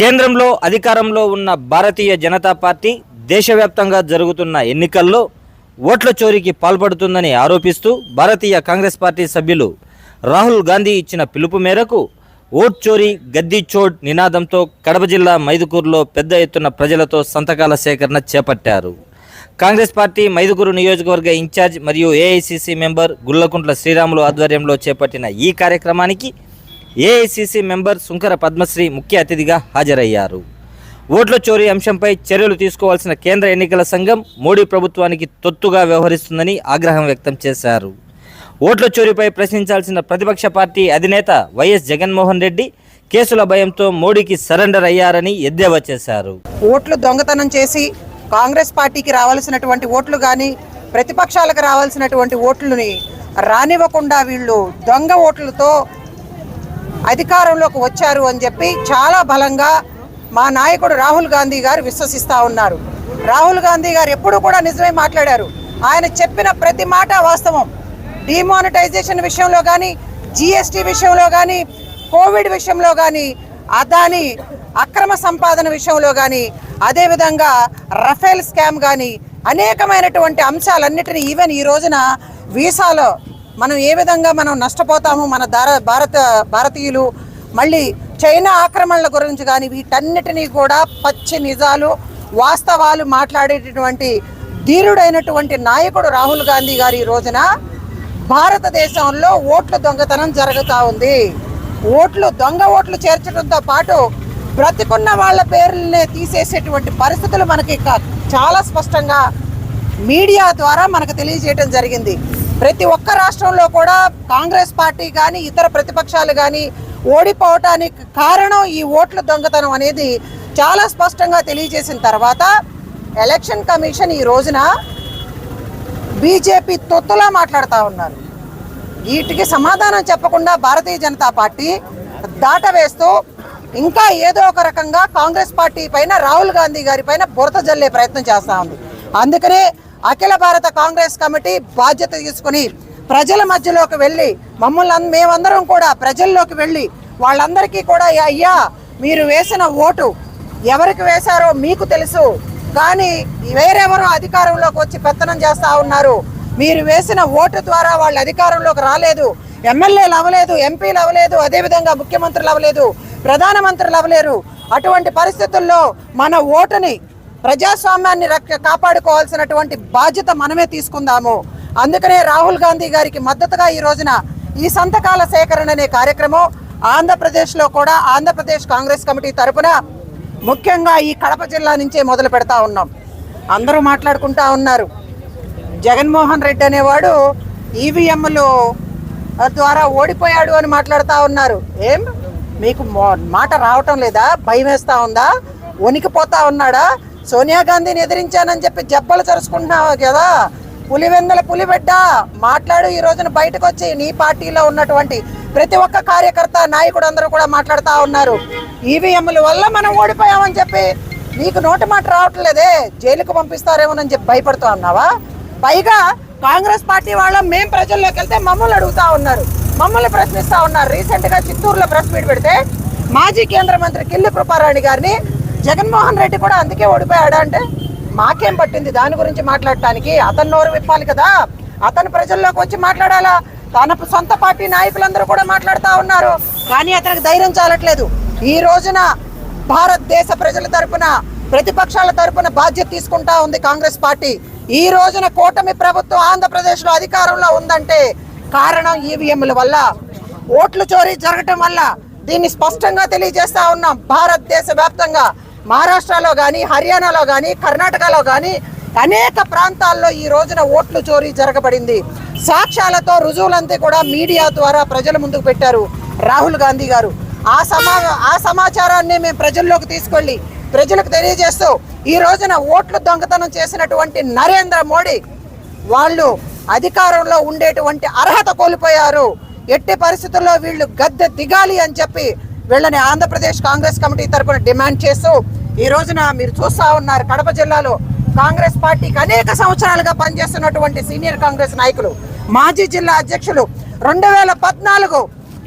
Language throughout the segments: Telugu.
కేంద్రంలో అధికారంలో ఉన్న భారతీయ జనతా పార్టీ దేశవ్యాప్తంగా జరుగుతున్న ఎన్నికల్లో ఓట్ల చోరీకి పాల్పడుతుందని ఆరోపిస్తూ భారతీయ కాంగ్రెస్ పార్టీ సభ్యులు రాహుల్ గాంధీ ఇచ్చిన పిలుపు మేరకు ఓట్ చోరీ గద్దీ నినాదంతో కడప జిల్లా మైదుకూరులో పెద్ద ఎత్తున ప్రజలతో సంతకాల సేకరణ చేపట్టారు. కాంగ్రెస్ పార్టీ మైదుకూరు నియోజకవర్గ ఇన్ఛార్జ్ మరియు ఏఐసిసి మెంబర్ గుల్లకుంట్ల శ్రీరాములు ఆధ్వర్యంలో చేపట్టిన ఈ కార్యక్రమానికి ఏఐసిసి మెంబర్ సుంకర పద్మశ్రీ ముఖ్య అతిథిగా హాజరయ్యారు. ఓట్ల చోరీ అంశంపై చర్యలు తీసుకోవాల్సిన కేంద్ర ఎన్నికల సంఘం మోడీ ప్రభుత్వానికి తొత్తుగా వ్యవహరిస్తుందని ఆగ్రహం వ్యక్తం చేశారు. ఓట్ల చోరీపై ప్రశ్నించాల్సిన ప్రతిపక్ష పార్టీ అధినేత వైఎస్ జగన్మోహన్ రెడ్డి కేసుల భయంతో మోడీకి సరెండర్ అయ్యారని ఎద్దేవా చేశారు. ఓట్లు దొంగతనం చేసి కాంగ్రెస్ పార్టీకి రావాల్సినటువంటి ఓట్లు కానీ ప్రతిపక్షాలకు రావాల్సినటువంటి ఓట్లని రానివ్వకుండా వీళ్ళు దొంగ ఓట్లతో అధికారంలోకి వచ్చారు అని చెప్పి చాలా బలంగా మా నాయకుడు రాహుల్ గాంధీ గారు విశ్వసిస్తూ ఉన్నారు. రాహుల్ గాంధీ గారు ఎప్పుడు కూడా నిజమే మాట్లాడారు. ఆయన చెప్పిన ప్రతి మాట వాస్తవం. డిమానిటైజేషన్ విషయంలో కానీ జిఎస్టీ విషయంలో కానీ కోవిడ్ విషయంలో కానీ అదాని అక్రమ సంపాదన విషయంలో కానీ అదేవిధంగా రఫేల్ స్కామ్ కానీ అనేకమైనటువంటి అంశాలన్నిటిని ఈవెన్ ఈ రోజున వీసాలో మనం ఏ విధంగా మనం నష్టపోతాము మన దార భారత భారతీయులు మళ్ళీ చైనా ఆక్రమణల గురించి కానీ వీటన్నిటినీ కూడా పచ్చి నిజాలు వాస్తవాలు మాట్లాడేటటువంటి ధీరుడైనటువంటి నాయకుడు రాహుల్ గాంధీ గారు ఈ రోజున భారతదేశంలో ఓట్ల దొంగతనం జరుగుతూ ఉంది. ఓట్లు దొంగ ఓట్లు చేర్చడంతో పాటు బ్రతికున్న వాళ్ళ పేర్లనే తీసేసేటువంటి పరిస్థితులు మనకి చాలా స్పష్టంగా మీడియా ద్వారా మనకు తెలియజేయడం జరిగింది. ప్రతి ఒక్క రాష్ట్రంలో కూడా కాంగ్రెస్ పార్టీ కానీ ఇతర ప్రతిపక్షాలు కానీ ఓడిపోవటానికి కారణం ఈ ఓట్ల దొంగతనం అనేది చాలా స్పష్టంగా తెలియజేసిన తర్వాత ఎలక్షన్ కమిషన్ ఈ రోజున బీజేపీ తొత్తులా మాట్లాడుతూ ఉన్నారు. వీటికి సమాధానం చెప్పకుండా భారతీయ జనతా పార్టీ దాటవేస్తూ ఇంకా ఏదో ఒక రకంగా కాంగ్రెస్ పార్టీ పైన రాహుల్ గాంధీ గారి పైన బురద జల్లే ప్రయత్నం చేస్తూ ఉంది. అందుకనే అఖిల భారత కాంగ్రెస్ కమిటీ బాధ్యత తీసుకుని ప్రజల మధ్యలోకి వెళ్ళి మమ్మల్ని మేమందరం కూడా ప్రజల్లోకి వెళ్ళి వాళ్ళందరికీ కూడా అయ్యా మీరు వేసిన ఓటు ఎవరికి వేశారో మీకు తెలుసు కానీ వేరెవరో అధికారంలోకి వచ్చి పెత్తనం చేస్తూ ఉన్నారు. మీరు వేసిన ఓటు ద్వారా వాళ్ళు అధికారంలోకి రాలేదు ఎమ్మెల్యేలు అవ్వలేదు ఎంపీలు అవ్వలేదు అదేవిధంగా ముఖ్యమంత్రులు అవ్వలేదు ప్రధానమంత్రులు అవ్వలేరు. అటువంటి పరిస్థితుల్లో మన ఓటుని ప్రజాస్వామ్యాన్ని రక్ష కాపాడుకోవాల్సినటువంటి బాధ్యత మనమే తీసుకుందాము. అందుకనే రాహుల్ గాంధీ గారికి మద్దతుగా ఈ రోజున ఈ సంతకాల సేకరణ అనే కార్యక్రమం ఆంధ్రప్రదేశ్లో కూడా ఆంధ్రప్రదేశ్ కాంగ్రెస్ కమిటీ తరపున ముఖ్యంగా ఈ కడప జిల్లా నుంచే మొదలు పెడతా ఉన్నాం. అందరూ మాట్లాడుకుంటా ఉన్నారు. జగన్మోహన్ రెడ్డి అనేవాడు ఈవీఎంలు ద్వారా ఓడిపోయాడు అని మాట్లాడుతూ ఉన్నారు. ఏం? మీకు మాట రావటం లేదా? భయం వేస్తూ ఉందా? వణికిపోతా ఉన్నాడా? సోనియా గాంధీని ఎదిరించానని చెప్పి జబ్బలు చరుచుకుంటున్నావు కదా? పులివెందల పులిబిడ్డ మాట్లాడు ఈ రోజున బయటకు వచ్చి నీ పార్టీలో ఉన్నటువంటి ప్రతి ఒక్క కార్యకర్త నాయకుడు అందరూ కూడా మాట్లాడుతూ ఉన్నారు. ఈవీఎంల వల్ల మనం ఓడిపోయామని చెప్పి నీకు నోటి మాట రావట్లేదే జైలుకు పంపిస్తారేమోనని చెప్పి భయపడుతూ ఉన్నావా? పైగా కాంగ్రెస్ పార్టీ వాళ్ళు మేం ప్రజల్లోకి వెళ్తే మమ్మల్ని అడుగుతా ఉన్నారు. మమ్మల్ని ప్రశ్నిస్తూ ఉన్నారు. రీసెంట్గా చిత్తూరులో ప్రెస్ మీట్ పెడితే మాజీ కేంద్ర మంత్రి కిల్లి కృపారాణి గారిని జగన్మోహన్ రెడ్డి కూడా అందుకే ఓడిపోయాడా అంటే మాకేం పట్టింది? దాని గురించి మాట్లాడటానికి అతను నోరు విప్పాలి కదా. అతను ప్రజల్లోకి వచ్చి మాట్లాడాలా? తన సొంత పార్టీ నాయకులందరూ కూడా మాట్లాడుతూ ఉన్నారు. కానీ అతనికి ధైర్యం చాలట్లేదు. ఈ రోజున భారతదేశ ప్రజల తరపున ప్రతిపక్షాల తరపున బాధ్యత తీసుకుంటా ఉంది కాంగ్రెస్ పార్టీ. ఈ రోజున కూటమి ప్రభుత్వం ఆంధ్రప్రదేశ్లో అధికారంలో ఉందంటే కారణం ఈవీఎంల వల్ల ఓట్లు చోరీ జరగటం వల్ల దీన్ని స్పష్టంగా తెలియజేస్తా ఉన్నాం. భారతదేశ వ్యాప్తంగా మహారాష్ట్రలో కానీ హర్యానాలో కానీ కర్ణాటకలో కానీ అనేక ప్రాంతాల్లో ఈ రోజున ఓట్లు చోరీ జరగబడింది. సాక్ష్యాలతో రుజువులంతా కూడా మీడియా ద్వారా ప్రజల ముందుకు పెట్టారు రాహుల్ గాంధీ గారు. ఆ సమా ఆ సమాచారాన్ని మేము ప్రజల్లోకి తీసుకెళ్ళి ప్రజలకు తెలియజేస్తూ ఈ రోజున ఓట్లు దొంగతనం చేసినటువంటి నరేంద్ర మోడీ వాళ్ళు అధికారంలో ఉండేటువంటి అర్హత కోల్పోయారు. ఎట్టి పరిస్థితుల్లో వీళ్ళు గద్దె దిగాలి అని చెప్పి వీళ్ళని ఆంధ్రప్రదేశ్ కాంగ్రెస్ కమిటీ తరఫున డిమాండ్ చేస్తూ ఈ రోజున మీరు చూస్తా ఉన్నారు కడప జిల్లాలో కాంగ్రెస్ పార్టీకి అనేక సంవత్సరాలుగా పనిచేస్తున్నటువంటి సీనియర్ కాంగ్రెస్ నాయకులు మాజీ జిల్లా అధ్యక్షులు. రెండు వేల పద్నాలుగు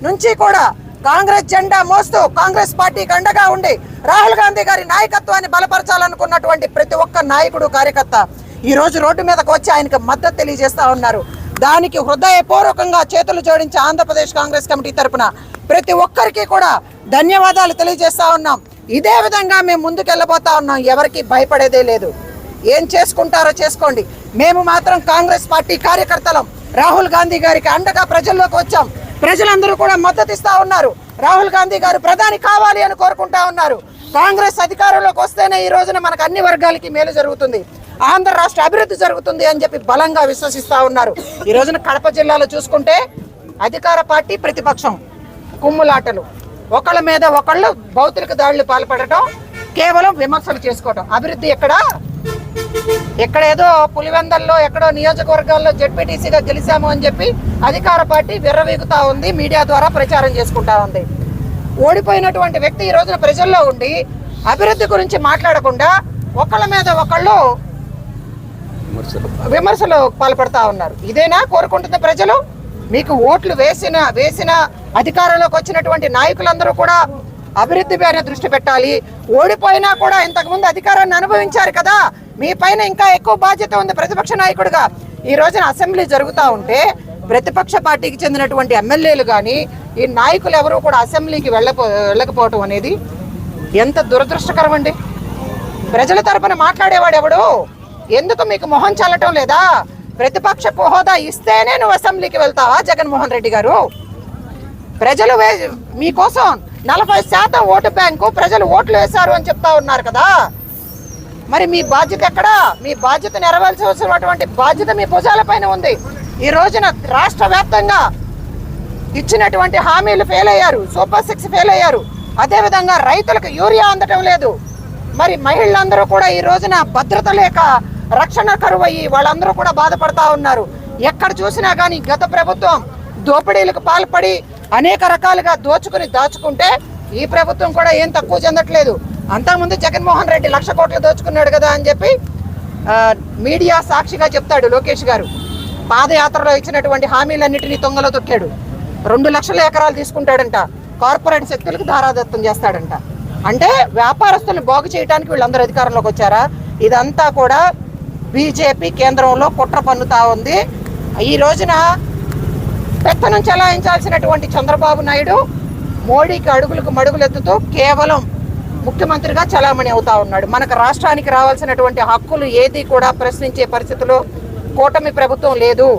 నుంచి కూడా కాంగ్రెస్ జెండా మోస్తూ కాంగ్రెస్ పార్టీకి అండగా ఉండి రాహుల్ గాంధీ గారి నాయకత్వాన్ని బలపరచాలనుకున్నటువంటి ప్రతి ఒక్క నాయకుడు కార్యకర్త ఈ రోజు రోడ్డు మీదకు వచ్చి ఆయనకు మద్దతు తెలియజేస్తా ఉన్నారు. దానికి హృదయపూర్వకంగా చేతులు జోడించి ఆంధ్రప్రదేశ్ కాంగ్రెస్ కమిటీ తరఫున ప్రతి ఒక్కరికి కూడా ధన్యవాదాలు తెలియజేస్తా ఉన్నాం. ఇదే విధంగా మేము ముందుకు వెళ్ళబోతా ఉన్నాం. ఎవరికి భయపడేదే లేదు. ఏం చేసుకుంటారో చేసుకోండి. మేము మాత్రం కాంగ్రెస్ పార్టీ కార్యకర్తలం. రాహుల్ గాంధీ గారికి అండగా ప్రజల్లోకి వచ్చాం. ప్రజలందరూ కూడా మద్దతు ఇస్తా ఉన్నారు. రాహుల్ గాంధీ గారు ప్రధాని కావాలి అని కోరుకుంటా ఉన్నారు. కాంగ్రెస్ అధికారంలోకి వస్తేనే ఈ రోజున మనకు అన్ని వర్గాలకి మేలు జరుగుతుంది. ఆంధ్ర రాష్ట్ర అభివృద్ధి జరుగుతుంది అని చెప్పి బలంగా విశ్వసిస్తా ఉన్నారు. ఈ రోజున కడప జిల్లాలో చూసుకుంటే అధికార పార్టీ ప్రతిపక్షం. కుమ్ములాటలు. ఒకళ్ళ మీద ఒకళ్ళు భౌతిక దాడులు పాల్పడటం కేవలం విమర్శలు చేసుకోవటం. అభివృద్ధి ఎక్కడ? ఎక్కడ ఏదో పులివెందల్లో ఎక్కడో నియోజకవర్గాల్లో జెడ్పీటీసీగా గెలిచాము అని చెప్పి అధికార పార్టీ విర్రవీగుతా ఉంది మీడియా ద్వారా ప్రచారం చేసుకుంటా ఉంది. ఓడిపోయినటువంటి వ్యక్తి ఈ రోజున ప్రజల్లో ఉండి అభివృద్ధి గురించి మాట్లాడకుండా ఒకళ్ళ మీద ఒకళ్ళు విమర్శలు. పాల్పడతా ఉన్నారు. ఇదేనా కోరుకుంటున్న ప్రజలు? మీకు ఓట్లు వేసిన వేసిన అధికారంలోకి వచ్చినటువంటి నాయకులందరూ కూడా అభివృద్ధి పైన దృష్టి పెట్టాలి. ఓడిపోయినా కూడా ఇంతకుముందు అధికారాన్ని అనుభవించారు కదా. మీ పైన ఇంకా ఎక్కువ బాధ్యత ఉంది ప్రతిపక్ష నాయకుడిగా. ఈ రోజున అసెంబ్లీ జరుగుతూ ఉంటే ప్రతిపక్ష పార్టీకి చెందినటువంటి ఎమ్మెల్యేలు కానీ ఈ నాయకులు ఎవరు కూడా అసెంబ్లీకి వెళ్ళపో వెళ్ళకపోవటం అనేది ఎంత దురదృష్టకరం అండి. ప్రజల తరపున మాట్లాడేవాడు ఎవడు? ఎందుకు మీకు మొహం చల్లటం లేదా? ప్రతిపక్ష హోదా ఇస్తేనే నువ్వు అసెంబ్లీకి వెళ్తావా జగన్మోహన్ రెడ్డి గారు? ప్రజలు వే మీకోసం నలభై శాతం ఓటు బ్యాంకు ప్రజలు ఓట్లు వేశారు అని చెప్తా ఉన్నారు కదా. మరి మీ బాధ్యత ఎక్కడా? మీ బాధ్యత నెరవేర్చవలసినటువంటి బాధ్యత మీ భుజాలపైన ఉంది. ఈ రోజున రాష్ట్ర వ్యాప్తంగా ఇచ్చినటువంటి హామీలు ఫెయిల్ అయ్యారు సూపర్ సిక్స్ ఫెయిల్ అయ్యారు. అదేవిధంగా రైతులకు యూరియా అందటం లేదు. మరి మహిళలందరూ కూడా ఈ రోజున భద్రత లేక రక్షణ కరువు అయ్యి వాళ్ళందరూ కూడా బాధపడతా ఉన్నారు. ఎక్కడ చూసినా కానీ గత ప్రభుత్వం దోపిడీలకు పాల్పడి అనేక రకాలుగా దోచుకుని దాచుకుంటే ఈ ప్రభుత్వం కూడా ఏం తక్కువ చెందట్లేదు. అంతకుముందు జగన్మోహన్ రెడ్డి లక్ష కోట్లు దోచుకున్నాడు కదా అని చెప్పి మీడియా సాక్షిగా చెప్తాడు లోకేష్ గారు. పాదయాత్రలో ఇచ్చినటువంటి హామీలన్నింటినీ తొంగలో తొక్కాడు. రెండు లక్షల ఎకరాలు తీసుకుంటాడంట. కార్పొరేట్ శక్తులకు ధారాదత్తం చేస్తాడంట. అంటే వ్యాపారస్తులను బాగు చేయడానికి వీళ్ళందరూ అధికారంలోకి వచ్చారా? ఇదంతా కూడా బీజేపీ కేంద్రంలో కుట్ర పన్నుతా ఉంది. ఈ రోజున పెత్తనం చెలాయించాల్సినటువంటి చంద్రబాబు నాయుడు మోడీకి అడుగులకు మడుగులెత్తుతూ కేవలం ముఖ్యమంత్రిగా చలామణి అవుతా ఉన్నాడు. మనకు రాష్ట్రానికి రావాల్సినటువంటి హక్కులు ఏది కూడా ప్రశ్నించే పరిస్థితిలో కూటమి ప్రభుత్వం లేదు.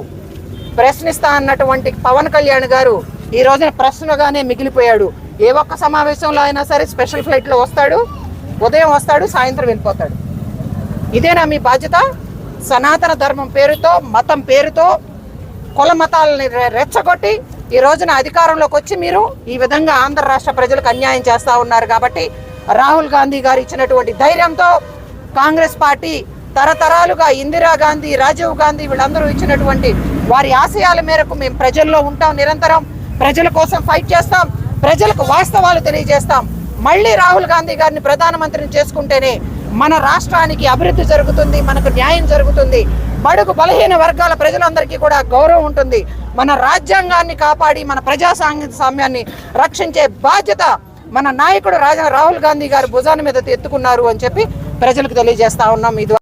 ప్రశ్నిస్తా అన్నటువంటి పవన్ కళ్యాణ్ గారు ఈ రోజున ప్రశ్నగానే మిగిలిపోయాడు. ఏ ఒక్క సమావేశంలో అయినా సరే స్పెషల్ ఫ్లైట్లో వస్తాడు ఉదయం వస్తాడు సాయంత్రం వెళ్ళిపోతాడు. ఇదేనా మీ బాధ్యత? సనాతన ధర్మం పేరుతో మతం పేరుతో కుల మతాలని రెచ్చగొట్టి ఈ రోజున అధికారంలోకి వచ్చి మీరు ఈ విధంగా ఆంధ్ర రాష్ట్ర ప్రజలకు అన్యాయం చేస్తూ ఉన్నారు కాబట్టి రాహుల్ గాంధీ గారు ఇచ్చినటువంటి ధైర్యంతో కాంగ్రెస్ పార్టీ తరతరాలుగా ఇందిరాగాంధీ రాజీవ్ గాంధీ వీళ్ళందరూ ఇచ్చినటువంటి వారి ఆశయాల మేరకు మేము ప్రజల్లో ఉంటాం నిరంతరం. ప్రజల కోసం ఫైట్ చేస్తాం. ప్రజలకు వాస్తవాలు తెలియజేస్తాం. మళ్ళీ రాహుల్ గాంధీ గారిని ప్రధానమంత్రిని చేసుకుంటేనే మన రాష్ట్రానికి అభివృద్ధి జరుగుతుంది మనకు న్యాయం జరుగుతుంది. బడుగు బలహీన వర్గాల ప్రజలందరికీ కూడా గౌరవం ఉంటుంది. మన రాజ్యాంగాన్ని కాపాడి మన ప్రజాస్వామ్య సామ్యాన్ని రక్షించే బాధ్యత మన నాయకుడు రాజా రాహుల్ గాంధీ గారు భుజాన మీద ఎత్తుకున్నారు అని చెప్పి ప్రజలకు తెలియజేస్తా ఉన్నాం. ఇది